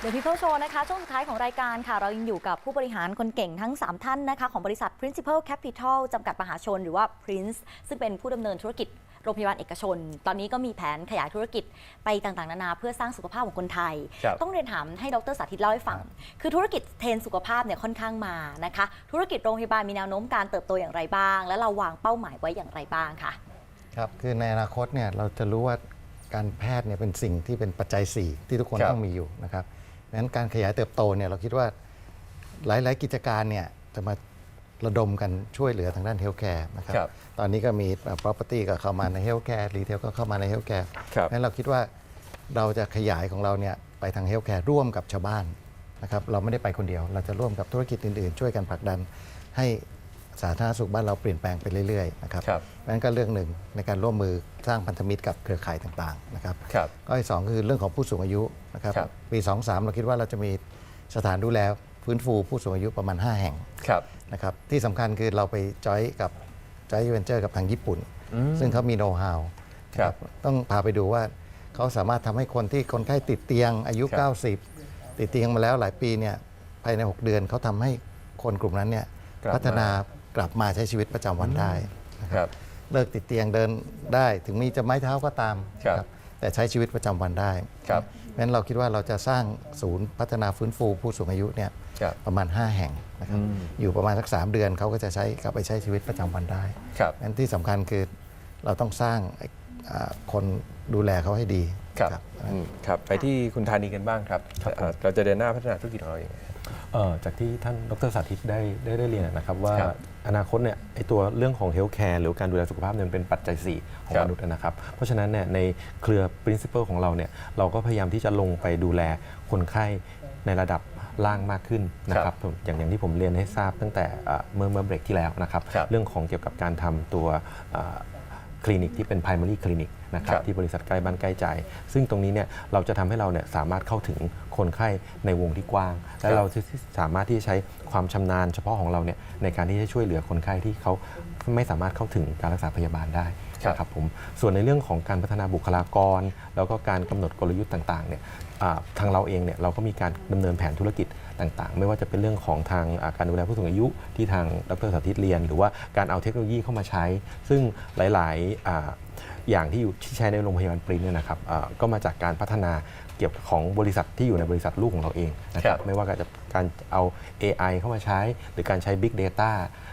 เดี๋ยวพี่เพิ่โชว์นะคะ ช่วงสุดท้ายของรายการค่ะ เรายังอยู่กับผู้บริหารคนเก่งทั้ง 3 ท่านนะคะ ของบริษัท Principal Capital จำกัดมหาชน หรือว่า Prince ซึ่งเป็นผู้ดำเนินธุรกิจโรงพยาบาลเอกชน ตอนนี้ก็มีแผนขยายธุรกิจไปต่างๆ นานาเพื่อสร้างสุขภาพของคนไทย ครับ ต้องเรียนถามให้ดรสาธิตเล่าให้ฟัง คือธุรกิจเทรนด์สุขภาพเนี่ยค่อนข้างมานะคะ ธุรกิจโรงพยาบาลมีแนวโน้มการเติบโตอย่างไรบ้าง และเราวางเป้าหมายไว้อย่างไรบ้างค่ะ ครับคือในอนาคตเนี่ยเราจะรู้ว่าการแพทย์เนี่ยเป็นสิ่งที่เป็นปัจจัย 4 ที่ทุกคนครับ ต้องมีอยู่นะครับดัง นั้นการขยายเติบโตเนี่ยเราคิดว่าหลาย ๆ กิจการเนี่ยจะมาระดมกันช่วยเหลือทางด้านเฮลท์แคร์นะครับ ครับตอนนี้ก็มี property ก็เข้ามาในเฮลท์แคร์รีเทลก็เข้ามาในเฮลท์แคร์ครับ นั้นเราคิดว่าเราจะขยายของเราเนี่ยไปทางเฮลท์แคร์ร่วมกับชาวบ้านนะครับ เราไม่ได้ไปคนเดียว เราจะร่วมกับธุรกิจอื่น ๆ ช่วยกันผลักดันให้ สาธารณสุขบ้านเราเปลี่ยนแปลงไปเรื่อยๆนะครับครับนั่นก็เรื่องหนึ่งในการร่วมมือสร้างพันธมิตรกับเครือข่ายต่างๆนะครับครับก็อีกสองคือเรื่องของผู้สูงอายุนะครับครับ ปี23 เราคิดว่าเราจะมีสถานดูแลฟื้นฟูผู้สูงอายุประมาณ 5 แห่ง ครับ นะครับที่สำคัญคือเราไปจอยกับจอยเวนเจอร์กับทางญี่ปุ่นอืมซึ่งเขามีโน้ตฮาวครับต้องพาไปดูว่าเขาสามารถทำให้คนที่คนไข้ติดเตียง อายุ ครับ 90 ติดเตียงมาแล้วหลายปีเนี่ยภายใน 6 เดือนเขาทำให้คนกลุ่มนั้นเนี่ยกลับมาพัฒนา กลับมาใช้ชีวิตประจำวันได้นะคครัรับบเลิกติดเตียงเดินได้ ถึงมีจะไม้เท้าก็ตามครับนะแต่ใช้ชีวิตประจำวันได้ครับเพราะฉะนั้นเราคิดว่าเราจะสร้างศูนย์พัฒนาฟื้นฟูผู้สูงอายุเนี่ยครับประมาณ 5 แห่งนะครับอืม อยู่ประมาณสัก 3 เดือนเขาก็จะใช้กลับไปใช้ชีวิตประจำวันได้ ครับ นั้นที่สำคัญคือเราต้องสร้างไอ้อ่าคนดูแลเขาให้ดี ครับครับอืมครับ ไปที่คุณธานีกันบ้างครับเอ่อเราจะเดินหน้าพัฒนาธุรกิจของเราอย่างไรเอ่อ จากที่ท่านดรสาธิตได้ได้ได้เรียนนะครับว่าครับอนาคตเนี่ยไอตัวเรื่องของเฮลท์แคร์หรือการดูแลสุขภาพเนี่ยมันเป็นปัจจัย 4 ของครับมนุษย์นะครับ เพราะฉะนั้นเนี่ยในเครือ principle ของเราเนี่ยเราก็พยายามที่จะลงไปดูแลคนไข้ในระดับล่างมากขึ้นนะครับผมอย่างอย่างที่ผมเรียนให้ทราบตั้งแต่เอ่อเมื่อเมื่อเบรกที่แล้วนะครับครับเรื่องของเกี่ยวกับการทำตัวเอ่อ คลินิกที่เป็น primary clinic นะครับครับที่บริษัทใกล้บ้านใกล้ใจ ซึ่งตรงนี้เนี่ยเราจะทำให้เราเนี่ยสามารถเข้าถึงคนไข้ในวงที่กว้าง และเราจะสามารถที่จะใช้ความชำนาญเฉพาะของเราเนี่ยในการที่จะช่วยเหลือคนไข้ที่เขาไม่สามารถเข้าถึงการรักษาพยาบาลได้ ครับ นะครับผมส่วนในเรื่องของการพัฒนาบุคลากร แล้วก็การกำหนดกลยุทธ์ต่างๆเนี่ยอ่าทางเราเองเนี่ยเราก็มีการดำเนินแผนธุรกิจต่างๆ ไม่ว่าจะเป็นเรื่องของทางอ่าการดูแลผู้สูงอายุที่ทางดรสาธิตเรียน หรือว่าการเอาเทคโนโลยีเข้ามาใช้ ซึ่งหลายๆอ่าอย่างที่อยู่ที่ใช้ในโรงพยาบาลปรินเนี่ยนะครับเอ่อก็มาจากการพัฒนาเกี่ยวกับของบริษัทที่อยู่ในบริษัทลูกของเราเองนะคครัรับ บ ไม่ว่าจะการเอา AI เข้ามาใช้ หรือการใช้ Big Data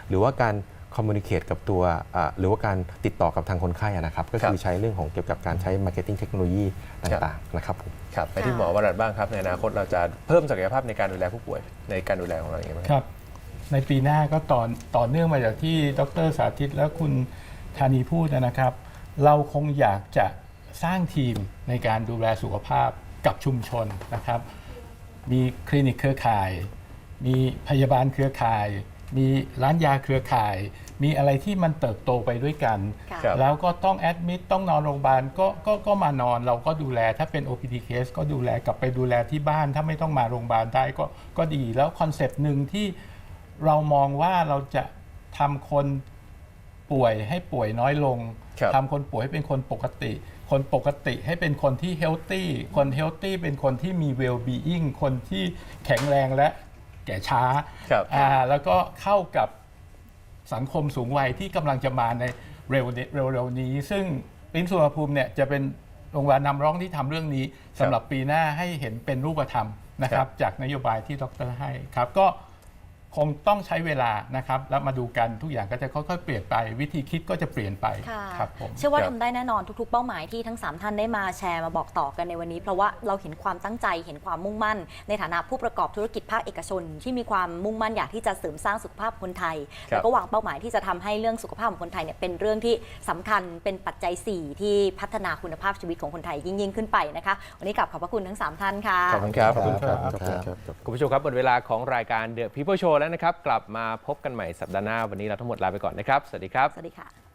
หรือว่าการ คอมมูนิเคตกับตัวอ่าหรือว่าการติดต่อกับทางคนไข้อะนะครับ ก็คือใช้เรื่องของเกี่ยวกับการใช้ Marketing เทคโนโลยีต่างๆนะครับผมครับไปที่หมอวรัตน์บ้างครับ ในอนาคตเราจะเพิ่มศักยภาพในการดูแลผู้ป่วยในการดูแลของเราอย่างไรบ้างครับ ในปีหน้าก็ต่อต่อเนื่องมาจากที่ดรสาธิตและคุณธานีพูดนะครับ เราคงอยากจะสร้างทีมในการดูแลสุขภาพกับชุมชนนะครับ มีคลินิกเครือข่าย มีพยาบาลเครือข่าย มีร้านยาเครือข่าย มีอะไรที่มันเติบโตไปด้วยกันค่ะครับ แล้วก็ต้องแอดมิดต้องนอนโรงพยาบาลก็ก็ก็มานอนเราก็ดูแล ถ้าเป็น OPD case ก็ดูแลกลับไปดูแลที่บ้าน ถ้าไม่ต้องมาโรงพยาบาลได้ก็ก็ดี แล้วคอนเซปต์หนึ่งที่เรามองว่าเราจะทำคนป่วยให้ป่วยน้อยลงครับ ทำคนป่วยให้เป็นคนปกติ คนปกติให้เป็นคนที่เฮลตี้คนเฮลตี้เป็นคนที่มี well being คนที่แข็งแรงและ แก่ช้าครับ อ่าแล้วก็เข้ากับสังคมสูงวัยที่กำลังจะมาในเร็วๆเร็วๆนี้ ซึ่งปิ้นสุวรรณภูมิเนี่ยจะเป็นโรงพยาบาลนำร่องที่ทำเรื่องนี้สำหรับปีหน้าให้เห็นเป็นรูปธรรมนะคครัรับบจากนโยบายที่ดรให้ครับก็ คงต้องใช้เวลานะครับ แล้วมาดูกันทุกอย่างก็จะค่อยๆ เปลี่ยนไป วิธีคิดก็จะเปลี่ยนไปค่ะครับผมเชื่อว่าครับทำได้แน่นอนทุกๆ เป้าหมายที่ทั้ง 3 ท่านได้มาแชร์มาบอกต่อกันในวันนี้ เพราะว่าเราเห็นความตั้งใจเห็นความมุ่งมั่น ในฐานะผู้ประกอบธุรกิจภาคเอกชน ที่มีความมุ่งมั่นอยากที่จะเสริมสร้างสุขภาพคนไทย ครับ แล้วก็วางเป้าหมายที่จะทำให้เรื่องสุขภาพของคนไทยเนี่ยเป็นเรื่องที่สำคัญเป็นปัจจัย4ที่พัฒนาคุณภาพชีวิตของคนไทยยิ่งยิ่งๆขึ้นไปนะคะวันนี้กลับขอบพระคุณทั้ง3ท่านค่ะ ขอบคุณครับ ขอบคุณครับ คุณผู้ชมครับหมดเวลาของรายการ The People Show แล้วนะครับ กลับมาพบกันใหม่สัปดาห์หน้าวันนี้เราทั้งหมดลาไปก่อนนะครับ สวัสดีครับ สวัสดีค่ะ